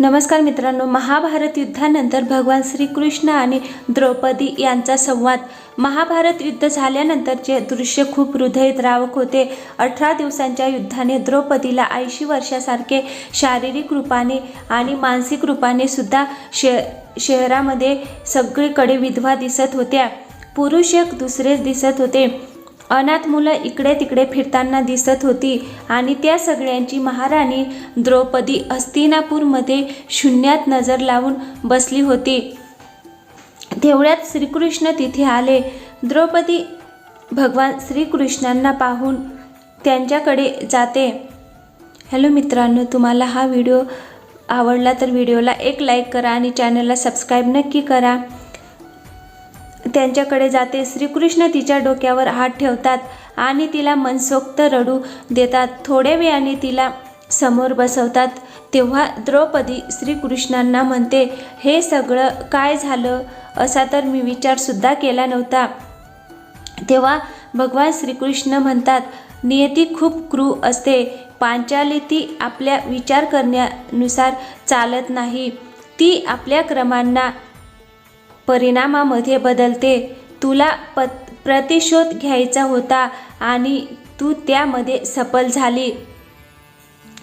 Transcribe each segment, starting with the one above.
नमस्कार मित्रांनो महाभारत युद्धानंतर भगवान श्रीकृष्ण आणि द्रौपदी यांचा संवाद. महाभारत युद्ध झाल्यानंतरचे दृश्य खूप हृदयद्रावक होते अठरा दिवसांच्या युद्धाने द्रौपदीला ऐंशी वर्षासारखे शारीरिक रूपाने आणि मानसिक रूपाने सुद्धा शे शहरामध्ये सगळीकडे विधवा दिसत होत्या. पुरुष एक दुसरेच दिसत होते. अनाथ मुलं इकडे तिकडे फिरताना दिसत होती आणि त्या सगळ्यांची महाराणी द्रौपदी हस्तिनापूरमध्ये शून्यात नजर लावून बसली होती. तेवढ्यात श्रीकृष्ण तिथे आले. द्रौपदी भगवान श्रीकृष्णांना पाहून त्यांच्याकडे जाते. हॅलो मित्रांनो तुम्हाला हा व्हिडिओ आवडला तर व्हिडिओला एक लाईक करा आणि चॅनलला सबस्क्राईब नक्की करा. त्यांच्याकडे जाते. श्रीकृष्ण तिच्या डोक्यावर हात ठेवतात आणि तिला मनसोक्त रडू देतात. थोड्या वेळाने तिला समोर बसवतात. तेव्हा द्रौपदी श्रीकृष्णांना म्हणते हे सगळं काय झालं? असा तर मी विचारसुद्धा केला नव्हता. तेव्हा भगवान श्रीकृष्ण म्हणतात नियती खूप क्रू असते. पांचाली ती आपल्या विचार करण्यानुसार चालत नाही. ती आपल्या क्रमांना परिणामामध्ये बदलते. तुला प प्रतिशोध घ्यायचा होता आणि तू त्यामध्ये सफल झाली.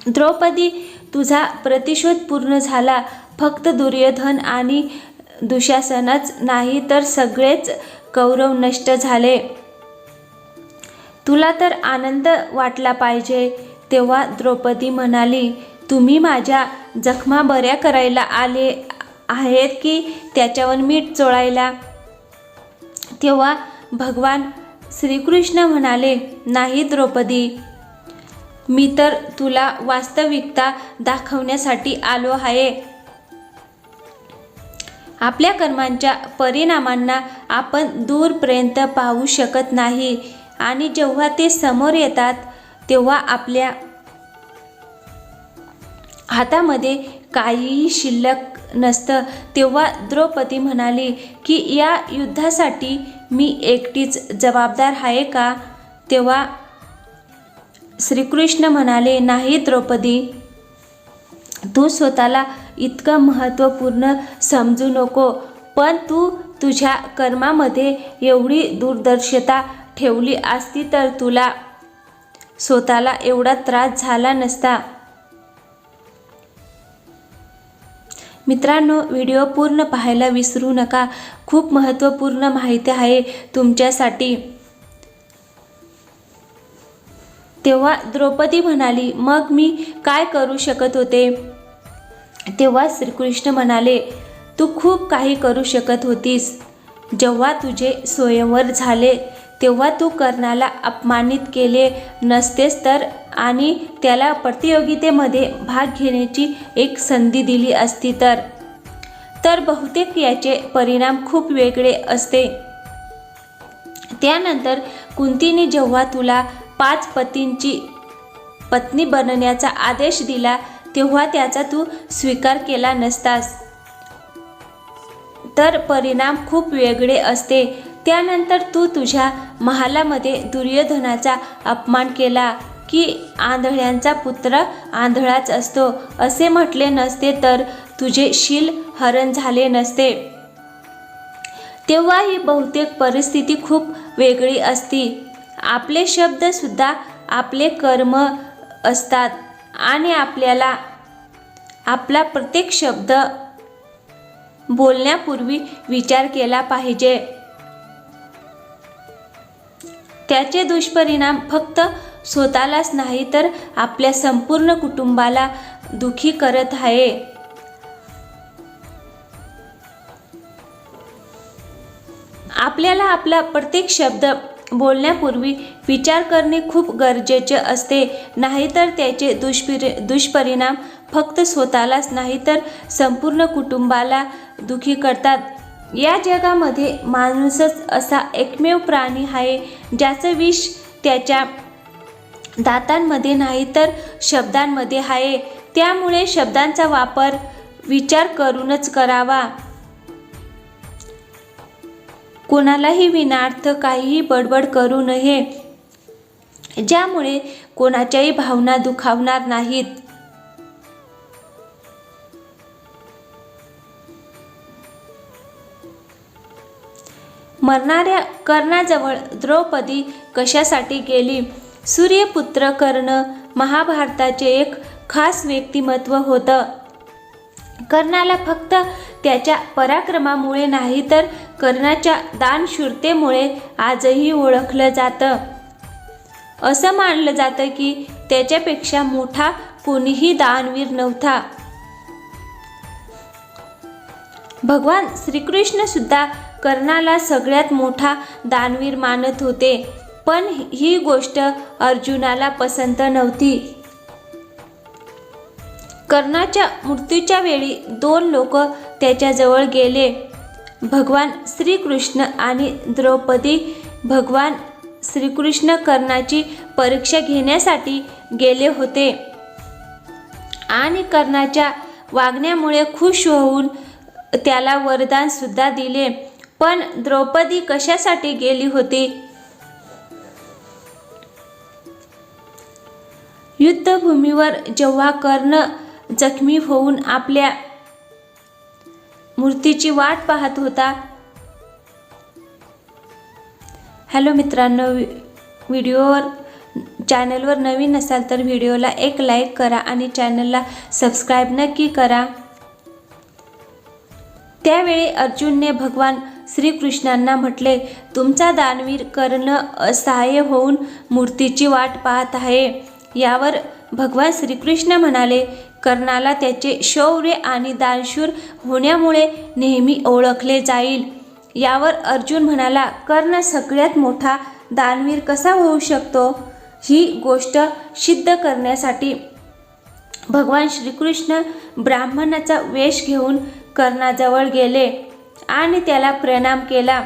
द्रौपदी तुझा प्रतिशोध पूर्ण झाला. फक्त दुर्योधन आणि दुशासनच नाही तर सगळेच कौरव नष्ट झाले. तुला तर आनंद वाटला पाहिजे तेव्हा द्रौपदी म्हणाली तुम्ही माझ्या जखमा बऱ्या करायला आले आहेत की त्याच्यावर मीठ चोळायला. तेव्हा भगवान श्रीकृष्ण म्हणाले नाही द्रौपदी मी तर तुला वास्तविकता दाखवण्यासाठी आलो आहे. आपल्या कर्मांच्या परिणामांना आपण दूरपर्यंत पाहू शकत नाही आणि जेव्हा ते समोर येतात तेव्हा आपल्या हातामध्ये काहीही शिल्लक नसतं. तेव्हा द्रौपदी म्हणाली की या युद्धासाठी मी एकटीच जबाबदार आहे का? तेव्हा श्रीकृष्ण म्हणाले नाही द्रौपदी. तू स्वतःला इतकं महत्त्वपूर्ण समजू नको पण तू तुझ्या कर्मामध्ये एवढी दूरदर्शता ठेवली असती तर तुला स्वतःला एवढा त्रास झाला नसता. मित्रांनो व्हिडिओ पूर्ण पाहायला विसरू नका. खूप महत्त्वपूर्ण माहिती आहे तुमच्यासाठी. तेव्हा द्रौपदी म्हणाली मग मी काय करू शकत होते? तेव्हा श्रीकृष्ण म्हणाले तू खूप काही करू शकत होतीस. जेव्हा तुझे स्वयंवर झाले तेव्हा तू कर्णाला अपमानित केले नसतेस तर? आणि त्याला प्रतियोगितेमध्ये भाग घेण्याची एक संधी दिली असती तर? तर बहुतेक याचे परिणाम खूप वेगळे असते. त्यानंतर कुंतीने जेव्हा तुला पाच पतींची पत्नी बनण्याचा आदेश दिला तेव्हा त्याचा तू स्वीकार केला नसतास. तर परिणाम खूप वेगळे असते. त्यानंतर तू तुझ्या महालामध्ये दुर्योधनाचा अपमान केला की आंधळ्यांचा पुत्र आंधळाच असतो. असे म्हटले नसते तर तुझे शील हरण झाले नसते. तेव्हा ही बहुतेक परिस्थिती खूप वेगळी असती. आपले शब्दसुद्धा आपले कर्म असतात आणि आपल्याला आपला प्रत्येक शब्द बोलण्यापूर्वी विचार केला पाहिजे. त्याचे दुष्परिणाम फक्त स्वतःलाच नाही तर आपल्या संपूर्ण कुटुंबाला दुखी करत आहे. आपल्याला आपला प्रत्येक शब्द बोलण्यापूर्वी विचार करणे खूप गरजेचे असते. नाहीतर त्याचे दुष्परि दुष्परिणाम फक्त स्वतःलाच नाही तर संपूर्ण कुटुंबाला दुखी करतात. या जगामध्ये माणूसच असा एकमेव प्राणी आहे ज्याचं विष त्याच्या दातांमध्ये नाही तर शब्दांमध्ये आहे. त्यामुळे शब्दांचा वापर विचार करूनच करावा. कोणालाही विनार्थ काहीही बडबड करू नये ज्यामुळे कोणाच्याही भावना दुखावणार नाहीत. मरणाऱ्या कर्णाजवळ द्रौपदी कशासाठी गेली? सूर्यपुत्र कर्ण महाभारताचे एक खास व्यक्तिमत्व होतं. कर्णाला फक्त त्याच्या पराक्रमामुळे नाही तर कर्णाच्या दानशूरतेमुळे आजही ओळखलं जातं. असं मानलं जातं की त्याच्यापेक्षा मोठा कोणीही दानवीर नव्हता. भगवान श्रीकृष्ण सुद्धा कर्णाला सगळ्यात मोठा दानवीर मानत होते. पण ही गोष्ट अर्जुनाला पसंत नव्हती. कर्णाच्या मृत्यूच्या वेळी दोन लोक त्याच्याजवळ गेले. भगवान श्रीकृष्ण आणि द्रौपदी भगवान श्रीकृष्ण कर्णाची परीक्षा घेण्यासाठी गेले होते. आणि कर्णाच्या वागण्यामुळे खुश होऊन त्याला वरदान सुद्धा दिले. पण द्रौपदी कशासाठी गेली होती? युद्धभूमीवर जेव्हा कर्ण जखमी होऊन आपल्या मूर्तीची वाट पाहत होता. हॅलो मित्रांनो व्हिडिओवर चॅनलवर नवीन असाल तर व्हिडिओला एक लाईक करा आणि चॅनलला सबस्क्राईब नक्की करा. त्यावेळी अर्जुनने भगवान श्रीकृष्णांना म्हटले तुमचा दानवीर कर्ण असहाय्य होऊन मूर्तीची वाट पाहत आहे. यावर भगवान श्रीकृष्ण म्हणाले कर्णाला त्याचे शौर्य आणि दानशूर होण्यामुळे नेहमी ओळखले जाईल. यावर अर्जुन म्हणाला कर्ण सगळ्यात मोठा दानवीर कसा होऊ शकतो? ही गोष्ट सिद्ध करण्यासाठी भगवान श्रीकृष्ण ब्राह्मणाचा वेश घेऊन कर्णाजवळ गेले. आणि त्याला प्रणाम केला.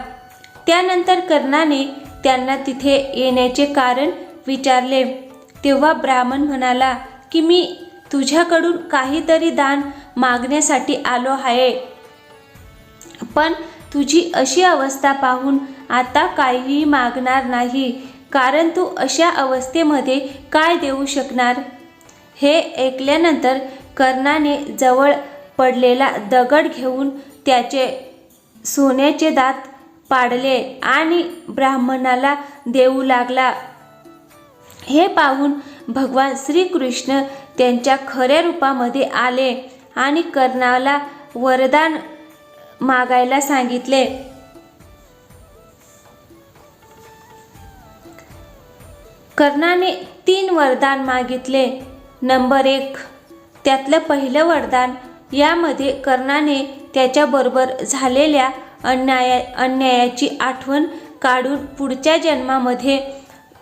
त्यानंतर कर्णाने त्यांना तिथे येण्याचे कारण विचारले. तेव्हा ब्राह्मण म्हणाला की मी तुझ्याकडून काहीतरी दान मागण्यासाठी आलो आहे. पण तुझी अशी अवस्था पाहून आता काहीही मागणार नाही. कारण तू अशा अवस्थेमध्ये काय देऊ शकणार? हे ऐकल्यानंतर कर्णाने जवळ पडलेला दगड घेऊन त्याचे सोन्याचे दात पाडले आणि ब्राह्मणाला देऊ लागला. हे पाहून भगवान श्रीकृष्ण त्यांच्या खऱ्या रूपामध्ये आले आणि कर्णाला वरदान मागायला सांगितले. कर्णाने तीन वरदान मागितले. नंबर एक त्यातलं पहिलं वरदान यामध्ये कर्णाने त्याच्याबरोबर झालेल्या अन्याया अन्यायाची आठवण काढून पुढच्या जन्मामध्ये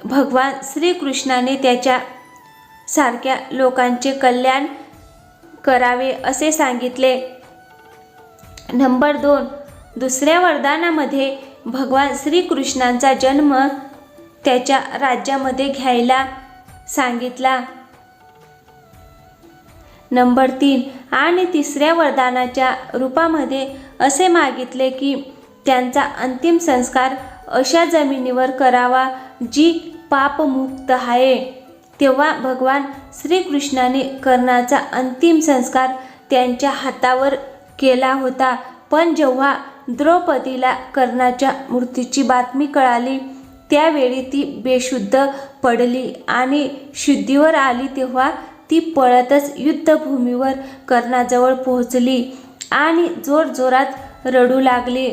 भगवान श्रीकृष्णाने त्याच्या सारख्या लोकांचे कल्याण करावे असे सांगितले. नंबर दोन. दुसऱ्या वरदानामध्ये भगवान श्रीकृष्णांचा जन्म त्याच्या राज्यामध्ये घ्यायला सांगितला. नंबर तीन आणि तिसऱ्या वरदानाच्या रूपामध्ये असे मागितले की त्यांचा अंतिम संस्कार अशा जमिनीवर करावा जी पापमुक्त आहे. तेव्हा भगवान श्रीकृष्णाने कर्णाचा अंतिम संस्कार त्यांच्या हातावर केला होता. पण जेव्हा द्रौपदीला कर्णाच्या मृत्यूची बातमी कळाली त्यावेळी ती बेशुद्ध पडली आणि शुद्धीवर आली तेव्हा ती पळतच युद्धभूमीवर कर्णाजवळ पोहोचली आणि जोरजोरात रडू लागली.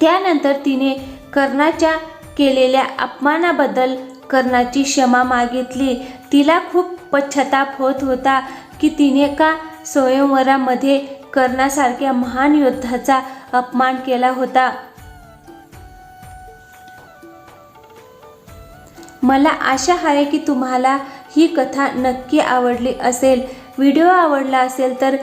त्यानंतर तिने कर्णाच्या केलेल्या अपमानाबद्दल कर्णाची क्षमा मागितली. तिला खूप पश्चाताप होत होता की तिने का स्वयंवरामध्ये कर्णासारख्या महान योद्धाचा अपमान केला होता? मला आशा आहे की तुम्हाला ही कथा नक्की आवडली असेल. व्हिडिओ आवडला असेल तर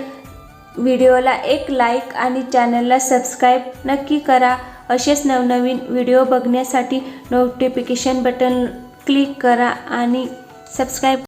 व्हिडिओला एक लाईक आणि चॅनलला सबस्क्राईब नक्की करा. असेच नवनवीन व्हिडिओ बघण्यासाठी नोटिफिकेशन बटन क्लिक करा आणि सबस्क्राईब